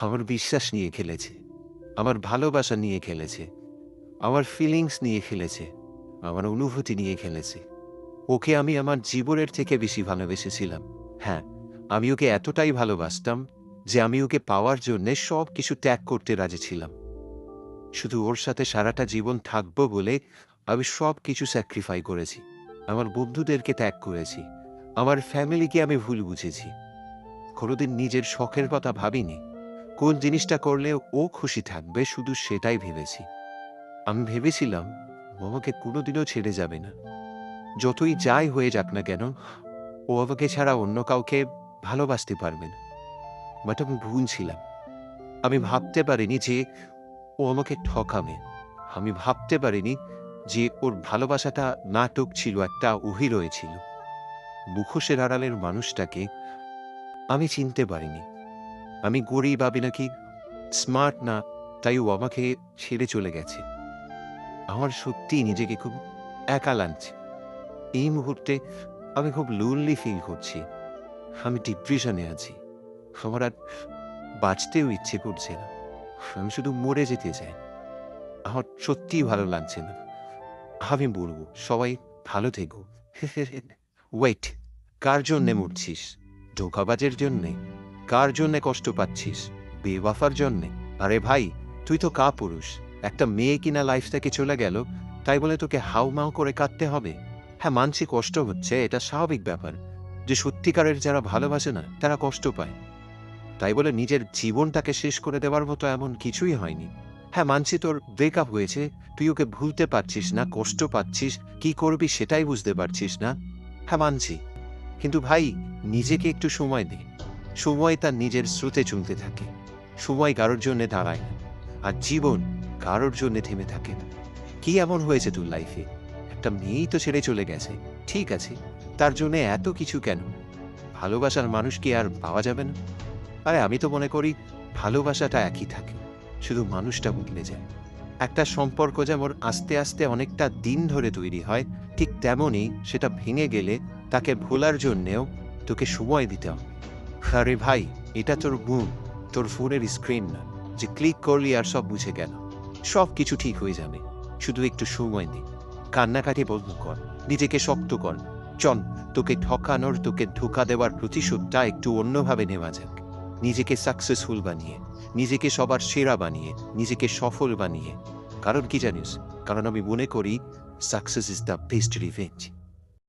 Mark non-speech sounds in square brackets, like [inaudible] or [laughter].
আমার বিশ্বাস নিয়ে খেলেছে, আমার ভালোবাসা নিয়ে খেলেছে, আমার ফিলিংস নিয়ে খেলেছে, আমার অনুভূতি নিয়ে খেলেছে। ওকে আমি আমার জীবনের থেকে বেশি ভালোবেসেছিলাম। হ্যাঁ আমি ওকে এতটাই ভালোবাসতাম যে আমি ওকে পাওয়ার জন্যে সব কিছু ত্যাগ করতে রাজি ছিলাম। শুধু ওর সাথে সারাটা জীবন থাকব বলে আমি সব কিছু স্যাক্রিফাই করেছি। আমার বন্ধুদেরকে ত্যাগ করেছি। আমার ফ্যামিলিকে আমি ভুল বুঝেছি। কোনোদিন নিজের শখের কথা ভাবিনি। কোন জিনিসটা করলে ও খুশি থাকবে শুধু সেটাই ভেবেছি। আমি ভেবেছিলাম ও আমাকে কোনোদিনও ছেড়ে যাবে না। যতই যাই হয়ে যাক না কেন, ও আমাকে ছাড়া অন্য কাউকে ভালোবাসতে পারবে না। বাট আমি ভুল ছিলাম। আমি ভাবতে পারিনি যে ও আমাকে ঠকাবে। আমি ভাবতে পারিনি যে ওর ভালোবাসাটা নাটক ছিল, একটা অভিনয় ছিল। মুখোশের আড়ালের মানুষটাকে আমি চিনতে পারিনি। আমি গরিব আমি নাকি স্মার্ট না তাই ও আমাকে ছেড়ে চলে গেছে। আমার সত্যি নিজেকে খুব একা লাগছে। এই মুহূর্তে আমি খুব লোনলি ফিল করছি। আমি ডিপ্রেশনে আছি। আমার আর বাঁচতেও ইচ্ছে করছে না। আমি শুধু মরে যেতে চাই। আমার সত্যিই ভালো লাগছে না। আমি বলব সবাই ভালো থেকো। [laughs] ওয়েট কার জন্যে মরছিস? ধোকাবাজের জন্যে? কার জন্যে কষ্ট পাচ্ছিস? বেওয়াফার জন্যে? আরে ভাই, তুই তো কা পুরুষ একটা মেয়ে কিনা লাইফ থেকে চলে গেল, তাই বলে তোকে হাউমাউ করে কাঁদতে হবে? হ্যাঁ মানসিক কষ্ট হচ্ছে, এটা স্বাভাবিক ব্যাপার। যে সত্যিকারের যারা ভালোবাসে না, তারা কষ্ট পায়। তাই বলে নিজের জীবনটাকে শেষ করে দেওয়ার মতো এমন কিছুই হয়নি। হ্যাঁ মানছি তোর ব্রেকআপ হয়েছে, তুই ওকে ভুলতে পারছিস না, কষ্ট পাচ্ছিস, কি করবি সেটাই বুঝতে পারছিস না। হ্যাঁ মানছি। কিন্তু ভাই, নিজেকে একটু সময় দে। সময় তার নিজের স্রোতে চলতে থাকে। সময় কারোর জন্যে দাঁড়ায় না, আর জীবন কারোর জন্যে থেমে থাকে না। কি এমন হয়েছে তোর লাইফে একটা মেয়েই তো ছেড়ে চলে গেছে। ঠিক আছে, তার জন্য এত কিছু কেন? ভালোবাসার মানুষ কি আর পাওয়া যাবে না? আরে আমি তো মনে করি ভালোবাসাটা একই থাকে, শুধু মানুষটা বদলে যায়। একটা সম্পর্ক যেমন আস্তে আস্তে অনেকটা দিন ধরে তৈরি হয়, ঠিক তেমনই সেটা ভেঙে গেলে তাকে ভোলার জন্যেও তোকে সময় দিতে হবে। আরে ভাই, এটা তোর গুণ তোর ফোনের স্ক্রিন না। যে ক্লিক করলি আর সব বুঝে গেল। সব কিছু ঠিক হয়ে যাবে। শুধু একটু সময় দে। কান্নাকাটি বন্ধ কর। নিজেকে শক্ত কর। চল, তোকে ঠকানোর, তোকে ধোকা দেওয়ার প্রতিশোধটা একটু অন্যভাবে নেওয়া যাক। নিজেকে সাকসেসফুল বানিয়ে, নিজেকে সবার সেরা বানিয়ে, নিজেকে সফল বানিয়ে। কারণ কি জানিস? কারণ আমি মনে করি success is the best revenge